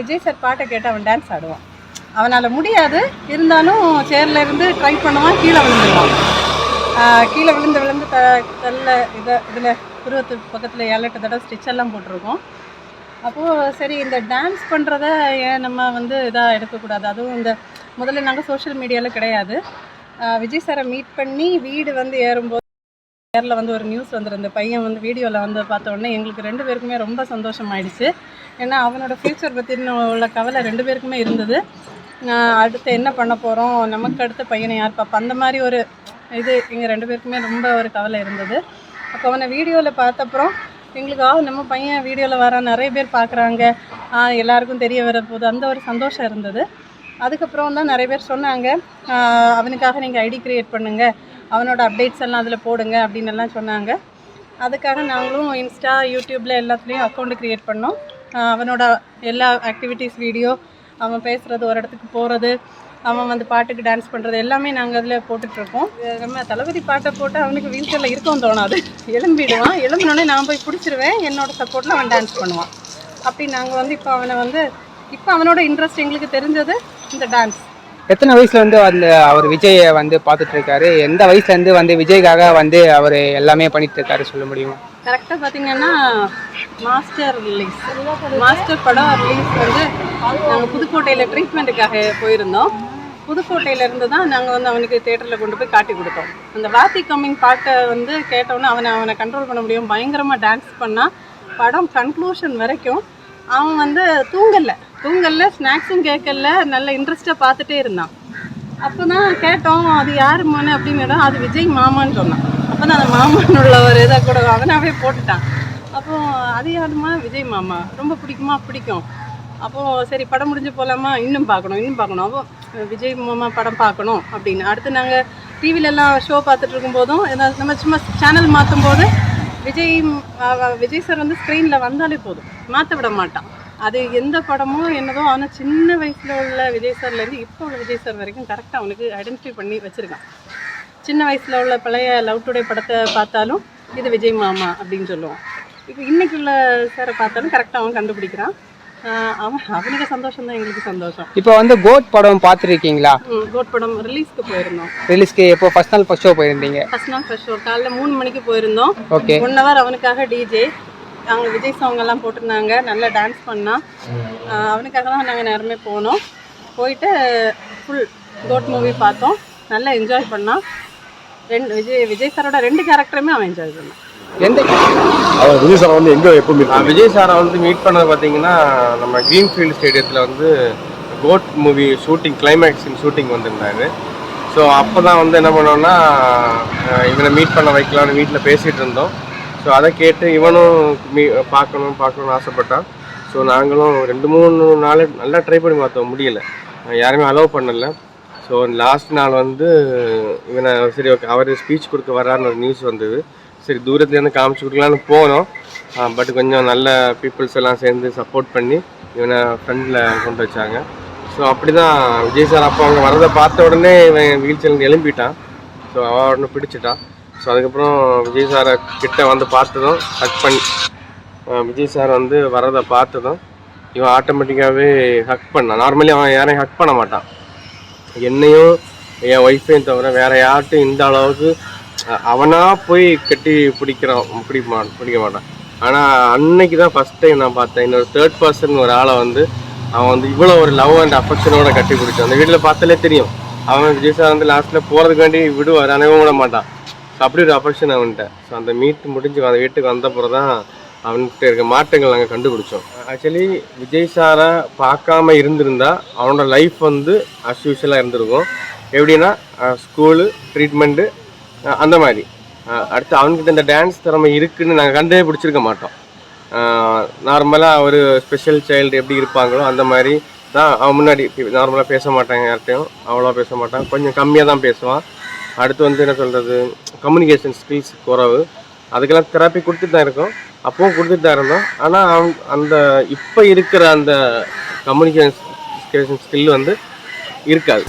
Vijay sir பாட்டை கேட்டு அவன் டான்ஸ் ஆடுவான். அவனால் முடியாது. இருந்தாலும் சேரில் இருந்து ட்ரை பண்ணுவான் கீழே விழுந்துடுவான் கீழே விழுந்து விழுந்து த தள்ள இதை இதில் புருவத்து பக்கத்தில் ஏழு எட்டு தடவை ஸ்டிச்செல்லாம் போட்டிருக்கோம். அப்போது சரி இந்த டான்ஸ் பண்ணுறத ஏன் நம்ம வந்து இதாக எடுக்கக்கூடாது? அதுவும் இந்த முதல்ல நாங்கள் சோஷியல் மீடியாவில் கிடையாது. விஜய் சாரை மீட் பண்ணி வீடு வந்து ஏறும்போது நேரில் வந்து ஒரு நியூஸ் வந்துருந்த பையன் வந்து வீடியோவில் வந்து பார்த்த உடனே எங்களுக்கு ரெண்டு பேருக்குமே ரொம்ப சந்தோஷமாயிடுச்சு. ஏன்னா அவனோட ஃப்யூச்சர் பற்றின உள்ள கவலை ரெண்டு பேருக்குமே இருந்தது. அடுத்து என்ன பண்ண போகிறோம் நமக்கு அடுத்த பையனை யார் பார்ப்பா அந்த மாதிரி ஒரு இது எங்கள் ரெண்டு பேருக்குமே ரொம்ப ஒரு கவலை இருந்தது. அப்போ அவனை வீடியோவில் பார்த்தப்புறம் எங்களுக்கு ஆ நம்ம பையன் வீடியோவில் வர நிறைய பேர் பார்க்குறாங்க எல்லாருக்கும் தெரிய வர போது. அந்த ஒரு சந்தோஷம் இருந்தது. அதுக்கப்புறம் தான் நிறைய பேர் சொன்னாங்க அவனுக்காக நீங்கள் ஐடி க்ரியேட் பண்ணுங்கள் அவனோட அப்டேட்ஸ் எல்லாம் அதில் போடுங்க அப்படின்னு எல்லாம் சொன்னாங்க. அதுக்காக நாங்களும் இன்ஸ்டா யூடியூப்பில் எல்லாத்துலேயும் அக்கௌண்ட் க்ரியேட் பண்ணோம். அவனோட எல்லா ஆக்டிவிட்டீஸ் வீடியோ அவன் பேசுகிறது ஒரு இடத்துக்கு போகிறது அவன் வந்து பாட்டுக்கு டான்ஸ் பண்ணுறது எல்லாமே நாங்கள் அதில் போட்டுட்ருக்கோம். நம்ம தளபதி பாட்டை போட்டு அவனுக்கு வீல் சேரில் இருக்கவும் தோணாது எழும்பிடுவான். எழும்பினோடனே நான் போய் பிடிச்சிருவேன். என்னோடய சப்போர்ட்டில் அவன் டான்ஸ் பண்ணுவான். அப்படி நாங்கள் வந்து இப்போ அவனை வந்து இப்போ அவனோட இன்ட்ரெஸ்ட் எங்களுக்கு தெரிஞ்சது இந்த டான்ஸ் எத்தனை வயசுல இருந்து அந்த அவர் விஜயை வந்து பார்த்துட்டு இருக்காரு எந்த வயசுல இருந்து வந்து விஜய்க்காக வந்து அவர் எல்லாமே பண்ணிட்டு இருக்காரு சொல்ல முடியுமா? கரெக்டாக பார்த்தீங்கன்னா மாஸ்டர் ரிலீஸ் மாஸ்டர் படம் ரிலீஸ் வந்து நாங்கள் புதுக்கோட்டையில் ட்ரீட்மெண்ட்டுக்காக போயிருந்தோம். புதுக்கோட்டையிலேருந்து தான் நாங்கள் வந்து அவனுக்கு தேட்டரில் கொண்டு போய் காட்டி கொடுத்தோம். அந்த வாத்தி கம்மிங் பாட்டை வந்து கேட்டோன்னே அவனை அவனை கண்ட்ரோல் பண்ண முடியும். பயங்கரமாக டான்ஸ் பண்ணால் படம் கன்க்ளூஷன் வரைக்கும் அவன் வந்து தூங்கல. தூங்கல ஸ்நாக்ஸும் கேட்கல நல்ல இன்ட்ரெஸ்ட்டாக பார்த்துட்டே இருந்தான். அப்போ தான் கேட்டோம் அது யார் மோனு? அப்படின்னு அது விஜய் மாமான்னு சொன்னான். அப்போ தான் அந்த மாமான்னு உள்ள ஒரு இதை கூட அவனாவே போட்டுட்டான். அப்போ அது யாருமா விஜய் மாமா. ரொம்ப பிடிக்குமா? பிடிக்கும். அப்போது சரி படம் முடிஞ்சு போகலாமா இன்னும் பார்க்கணும் இன்னும் பார்க்கணும். அப்போ விஜய் மாமா படம் பார்க்கணும் அப்படின்னு. அடுத்து நாங்கள் டிவிலெல்லாம் ஷோ பார்த்துட்டு இருக்கும்போதும் ஏதாவது நம்ம சும்மா சேனல் மாற்றும் போது விஜய் விஜய் சார் வந்து ஸ்க்ரீனில் வந்தாலே போதும். மாற்ற விட மாட்டான். அது எந்த படமோ என்னதோ ஆனால் சின்ன வயசில் உள்ள விஜய் சார்லேருந்து இப்போ உள்ள விஜய் சார் வரைக்கும் கரெக்டாக அவனுக்கு ஐடென்டிஃபை பண்ணி வச்சுருக்கான். சின்ன வயசில் உள்ள பழைய லவ் டுடே படத்தை பார்த்தாலும் இது விஜய் மாமா அப்படின்னு சொல்லுவான் இப்போ இன்னைக்கு உள்ள சாரை பார்த்தாலும் கரெக்டாக அவன் கண்டுபிடிக்கிறான். அவன் அவனுக்கு சந்தோஷம் தான் எங்களுக்கு சந்தோஷம். இப்போ வந்து கோட் படம் பார்த்துருக்கீங்களா? கோட் படம் ரிலீஸ்க்கு போயிருந்தோம். ரிலீஸ்க்கு எப்போ? ஃபர்ஸ்ட் நாள் ஃபர்ஸ்ட் ஷோ போயிருந்தீங்க. ஃபர்ஸ்ட் நாள் ஃபர்ஸ்ட் ஷோ காலைல மூணு மணிக்கு போயிருந்தோம். ஓகே ஒன் ஹவர் அவனுக்காக டிஜே அவங்க விஜய் சாங் எல்லாம் போட்டிருந்தாங்க. நல்லா டான்ஸ் பண்ணான். ஆஹ் அவனுக்காக தான் நாங்கள் நேரமே போனோம். போயிட்டு ஃபுல் கோட் மூவி பார்த்தோம். நல்லா என்ஜாய் பண்ணான். ரெண்டு விஜய் விஜய் சாரோட ரெண்டு கேரக்டருமே அவன் என்ஜாய் பண்ணான் எந்த அவர் விஜய் சார் வந்து எங்க எப்போ மீட் விஜய் சாரை வந்து மீட் பண்ணது பார்த்தீங்கன்னா நம்ம கிரீன்ஃபீல்டு ஸ்டேடியத்தில் வந்து கோட் மூவி ஷூட்டிங் கிளைமேக்ஸின் ஷூட்டிங் வந்திருந்தாரு. ஸோ அப்போ தான் வந்து என்ன பண்ணோம்னா இவனை மீட் பண்ண வைக்கலாம்னு வீட்டில் பேசிகிட்டு இருந்தோம். ஸோ அதை கேட்டு இவனும் மீ பார்க்கணும் பார்க்கணும்னு ஆசைப்பட்டான். ஸோ நாங்களும் ரெண்டு மூணு நாள் நல்லா ட்ரை பண்ணி பார்த்தோம். முடியல. யாருமே அலோவ் பண்ணல. ஸோ லாஸ்ட் நாள் வந்து இவனை சரி ஓகே அவர் ஸ்பீச் கொடுக்க வரான்னு ஒரு நியூஸ் வந்தது. சரி தூரத்துலேருந்து காமிச்சு கொடுக்கலான்னு போனோம். பட் கொஞ்சம் நல்ல பீப்புள்ஸ் எல்லாம் சேர்ந்து சப்போர்ட் பண்ணி இவனை ஃப்ரெண்டில் கொண்டு வச்சாங்க. ஸோ அப்படி தான் விஜய் சார் அப்போ அவங்க வரதை பார்த்த உடனே இவன் வீல் சேர்ந்து எழும்பிட்டான். ஸோ அவன் உடனே பிடிச்சிட்டான். ஸோ அதுக்கப்புறம் விஜய் சாரை கிட்ட வந்து பார்த்ததும் ஹக் பண்ணி விஜய் சார் வந்து வரதை பார்த்ததும் இவன் ஆட்டோமேட்டிக்காகவே ஹக் பண்ணான். நார்மலி அவன் யாரையும் ஹக் பண்ண மாட்டான். என்னையும் என் ஒய்ஃபையும் தவிர வேற யார்ட்டும் இந்த அளவுக்கு அவனாக அவனா போய் கட்டி பிடிக்கிறான் பிடிக்க மாட்டான் பிடிக்க மாட்டான். ஆனால் அன்னைக்கு தான் ஃபஸ்ட் டைம் நான் பார்த்தேன். இன்னொரு தேர்ட் பர்சன் ஒரு ஆளை வந்து அவன் வந்து இவ்வளோ ஒரு லவ் அண்ட் அஃபெக்ஷனோட கட்டி பிடிச்சான். அந்த வீட்டில் பார்த்தாலே தெரியும். அவன் விஜய் சார் வந்து லாஸ்ட்டில் போகிறதுக்காண்டி விடுவார் அனைவரும் விட மாட்டான். ஸோ அப்படி ஒரு அஃபெக்ஷன் அவன்கிட்ட. ஸோ அந்த மீட் முடிஞ்சு அந்த வீட்டுக்கு வந்தப்புறம் தான் அவன்கிட்ட இருக்க மாற்றங்கள் நாங்கள் கண்டுபிடிச்சோம். ஆக்சுவலி விஜய் சாரை பார்க்காம இருந்திருந்தா அவனோட லைஃப் வந்து அஸ் யூஷுவலாக இருந்திருக்கும். எப்படின்னா ஸ்கூலு ட்ரீட்மெண்ட்டு அந்த மாதிரி. அடுத்து அவன்கிட்ட இந்த டான்ஸ் திறமை இருக்குதுன்னு நாங்கள் கண்டே பிடிச்சிருக்க மாட்டோம் நார்மலாக ஒரு ஸ்பெஷல் சைல்டு எப்படி இருப்பாங்களோ அந்த மாதிரி தான் அவன் முன்னாடி நார்மலாக பேச மாட்டாங்க யார்கிட்டையும் அவ்வளோ பேச மாட்டான். கொஞ்சம் கம்மியாக தான் பேசுவான். அடுத்து வந்து என்ன சொல்கிறது கம்யூனிகேஷன் ஸ்கில்ஸ் குறவு. அதுக்கெல்லாம் தெரப்பி கொடுத்துட்டு தான் இருக்கோம். அப்பவும் கொடுத்துட்டு தான் இருந்தோம். ஆனால் அவன் அந்த இப்போ இருக்கிற அந்த கம்யூனிகேஷன் ஸ்கில் வந்து இருக்காது.